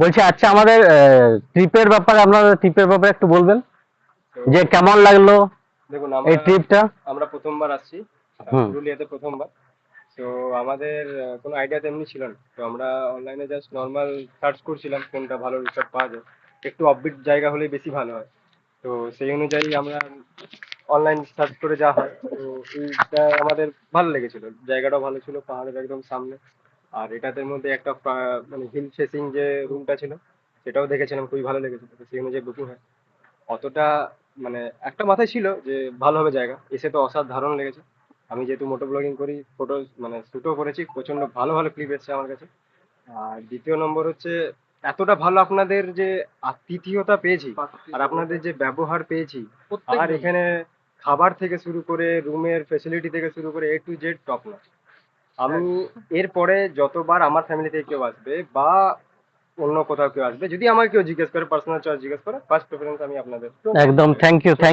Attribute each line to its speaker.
Speaker 1: বলছি আচ্ছা আমাদের ট্রিপের ব্যাপারে আপনাদের ট্রিপের ব্যাপারে একটু বলবেন? যে কেমন লাগল
Speaker 2: দেখুন
Speaker 1: এই ট্রিপটা
Speaker 2: আমরা প্রথমবার আসছি পুরুলিয়াতে প্রথমবার। তো আমাদের কোনো আইডিয়া তেমনি ছিল না। তো আমরা অনলাইনে জাস্ট নর্মাল সার্চ করছিলাম কোনটা ভালো রিসর্ট পাওয়া যায়। একটু অফবিট জায়গা হলে বেশি ভালো হয়। তো সেই অনুযায়ী আমরা অনলাইন সার্চ করে যা হয় তো এইটা আমাদের ভালো লেগেছিল। জায়গাটাও ভালো ছিল পাহাড়ের একদম সামনে। আর এটাদের মধ্যে একটা মানে হিল ফেসিং যে রুমটা ছিল সেটাও দেখেছিলাম খুবই ভালো লেগেছিল। সেই অনুযায়ী বুকিং হয়। অতটা মানে একটা মাথায় ছিল যে ভালো হবে জায়গা। এসে তো অসাধারণ লেগেছে। আমি যেহেতু মোটো ব্লগিং করি ফটো মানে শ্যুটও করেছি প্রচণ্ড ভালো ভালো ক্লিপ এসেছে আমার কাছে। আর দ্বিতীয় নম্বর হচ্ছে এতটা ভালো আপনাদের যে আতিথেয়তা পেয়েছি আর আপনাদের যে ব্যবহার পেয়েছি আর এখানে খাবার থেকে শুরু করে রুমের ফেসিলিটি থেকে শুরু করে এ টু জেড টপ না আমি এরপরে যতবার আমার ফ্যামিলি থেকে কেউ আসবে বা অন্য কোথাও কেউ আসবে, যদি আমাকে কেউ জিজ্ঞেস করে পার্সোনাল চয়েস জিজ্ঞেস করে ফার্স্ট প্রেফারেন্স আমি আপনাদের।
Speaker 1: একদম থ্যাংক ইউ থ্যাংক